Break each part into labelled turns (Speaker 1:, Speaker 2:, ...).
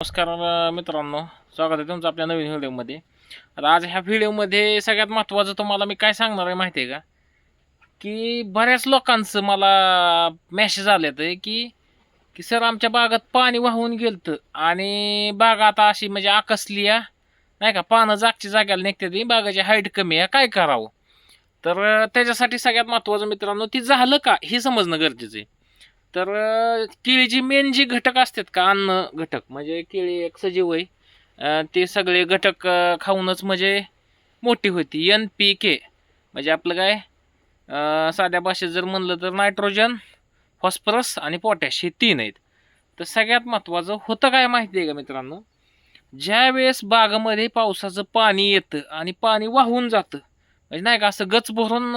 Speaker 1: नमस्कार मित्रांनो. स्वागत आहे तुमचं आपल्या नवीन व्हिडिओमध्ये. आता आज ह्या व्हिडिओमध्ये सगळ्यात महत्त्वाचं तुम्हाला मी काय सांगणार आहे माहिती आहे का? की बऱ्याच लोकांचं मला मॅसेज आले आहे की की सर आमच्या बागात पाणी वाहून गेलतं आणि बाग आता अशी म्हणजे आकसली आहे. नाही का? पानं जागच्या जाग्याला निघते ती बागाची हाईट कमी आहे. काय करावं? तर त्याच्यासाठी सगळ्यात महत्त्वाचं मित्रांनो ती झालं का हे समजणं गरजेचं आहे. तर केळीची मेन जी घटक असतात का अन्न घटक म्हणजे केळी एक सजीव आहे ते सगळे घटक खाऊनच म्हणजे मोठी होती. एन पी के म्हणजे आपलं काय साध्या भाषेत जर म्हणलं तर नायट्रोजन फॉस्फरस आणि पोटॅश हे तीन आहेत. तर सगळ्यात महत्त्वाचं होतं काय माहिती आहे का मित्रांनो? ज्या वेळेस बागामध्ये पावसाचं पाणी येतं आणि पाणी वाहून जातं म्हणजे नाही का असं गच भरून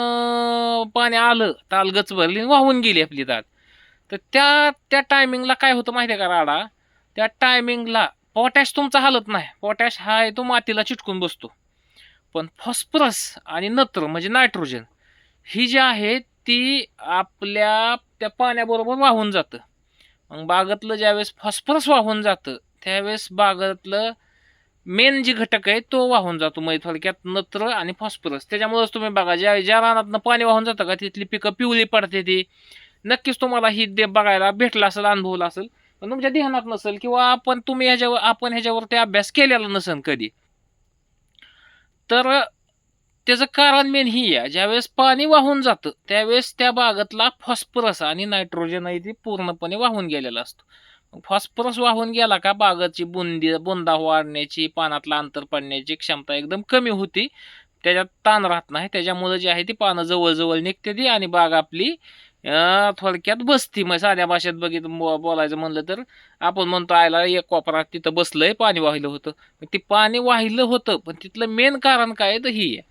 Speaker 1: पाणी आलं ताल गच भरली आणि वाहून गेली आपली दात. तर त्या त्या टायमिंगला काय होतं माहिती आहे का राडा? त्या टायमिंगला पोटॅश तुमचा हालत नाही. पोटॅश हा आहे तो मातीला चिटकून बसतो. पण फॉस्फरस आणि नत्र म्हणजे नायट्रोजन ही जी आहे ती आपल्या त्या पाण्याबरोबर वाहून जातं. मग बागातलं ज्यावेळेस फॉस्फरस वाहून जातं त्यावेळेस बागातलं मेन जे घटक आहे तो वाहून जातो म्हणजे थोडक्यात नत्र आणि फॉस्फरस त्याच्यामुळेच तुम्ही बघा ज्या ज्या रानातनं पाणी वाहून जातं का तिथली पिकं पिवळी पडते ती. नक्कीच तुम्हाला ही दे बघायला भेटला असेल अनुभवला असेल. पण तुमच्या ध्यानात नसेल किंवा आपण तुम्ही ह्याच्यावर आपण ह्याच्यावरती अभ्यास केलेला नसेल कधी. तर त्याचं कारण मेन ही आहे ज्यावेळेस पाणी वाहून जातं त्यावेळेस त्या बागातला फॉस्फरस आणि नायट्रोजन आहे ती पूर्णपणे वाहून गेलेला असतो. फॉस्फरस वाहून गेला का बागाची बुंदी बुंदा वाढण्याची पानातला अंतर पडण्याची क्षमता एकदम कमी होती. त्याच्यात ताण राहत नाही त्याच्यामुळे जी आहे ती पानं जवळजवळ निघते ती आणि बाग आपली थोडक्यात बसती. मग साध्या भाषेत बघितलं बो- बोलायचं म्हणलं तर आपण म्हणतो आयला एक कोपरा तिथं बसलंय पाणी वाहिलं होतं. मग ते पाणी वाहिलं होतं पण तिथलं मेन कारण काय आहे तर ही आहे.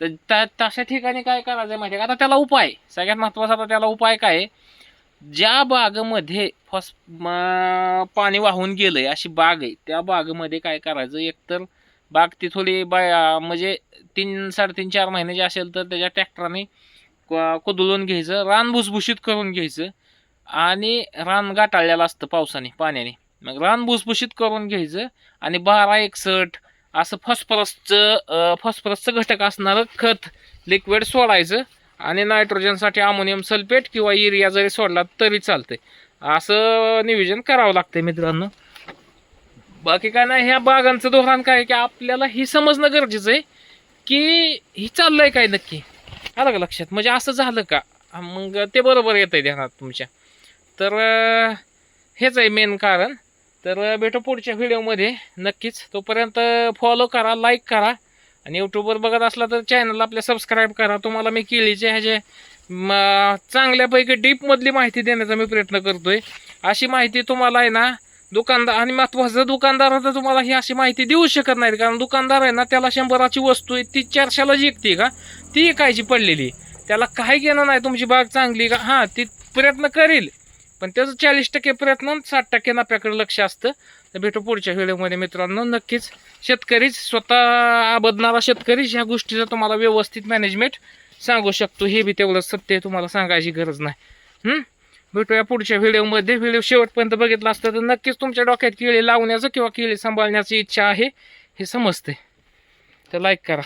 Speaker 1: तर त्या तशा ठिकाणी काय करायचं माहिती आहे का? आता त्याला उपाय. सगळ्यात महत्त्वाचा आता त्याला उपाय काय आहे? ज्या बागेमध्ये फॉस पाणी वाहून गेलंय अशी बाग आहे त्या बागेमध्ये काय करायचं? एकतर बाग ती थोडी बा म्हणजे तीन साडेतीन चार महिन्याची असेल तर त्याच्या ट्रॅक्टरने कुदळून घ्यायचं रान भुसभुशीत करून घ्यायचं आणि रान गाटाळलेलं असतं पावसाने पाण्याने. मग रान भुसभुशीत करून घ्यायचं आणि बारा एकसठ असं फॉस्फरसचं फॉस्फरसचं घटक असणारं खत लिक्विड सोडायचं आणि नायट्रोजनसाठी अमोनियम सल्फेट किंवा युरिया जरी सोडला तरी चालतंय. असं नियोजन करावं लागतंय मित्रांनो. बाकी काय नाही ह्या बागांचं धोरण काय की आपल्याला ही समजणं गरजेचं आहे की ही चाललंय काय नक्की? आलं का लक्षात? म्हणजे असं झालं का? मग ते बरोबर येत आहे ध्यानात तुमच्या. तर हेच आहे मेन कारण. तर भेटू पुढच्या व्हिडिओमध्ये नक्कीच. तोपर्यंत फॉलो करा लाईक करा. आणि यूट्यूबवर बघत असला तर चॅनल आपल्या सबस्क्राईब करा. तुम्हाला मी केळीचे ह्याचे चांगल्यापैकी डीपमधली माहिती देण्याचा मी प्रयत्न करतो आहे अशी माहिती तुम्हाला आहे ना दुकानदार आणि महत्वाचं दुकानदार तर तुम्हाला ही अशी माहिती देऊ शकत नाहीत. कारण दुकानदार आहे ना त्याला शंभराची वस्तू आहे ती चारशेला जिंकते का? ती एकायची पडलेली त्याला काही घेणं नाही तुमची बाग चांगली का? हां ती प्रयत्न करेल. पण त्याचं चाळीस टक्के प्रयत्न साठ टक्के नफ्याकडे लक्ष असतं. तर भेटू पुढच्या व्हिडिओमध्ये मित्रांनो. नक्कीच शेतकरीच स्वतः आबदणारा शेतकरीच ह्या गोष्टीचं तुम्हाला व्यवस्थित मॅनेजमेंट सांगू शकतो. हे बी तेवढं सत्य तुम्हाला सांगायची गरज नाही. हं? भेटूया पुढच्या व्हिडिओमध्ये. व्हिडिओ शेवटपर्यंत बघितला असतं तर नक्कीच तुमच्या डोक्यात केळी लावण्याचं किंवा केळी सांभाळण्याची इच्छा आहे हे समजते. तर लाईक करा.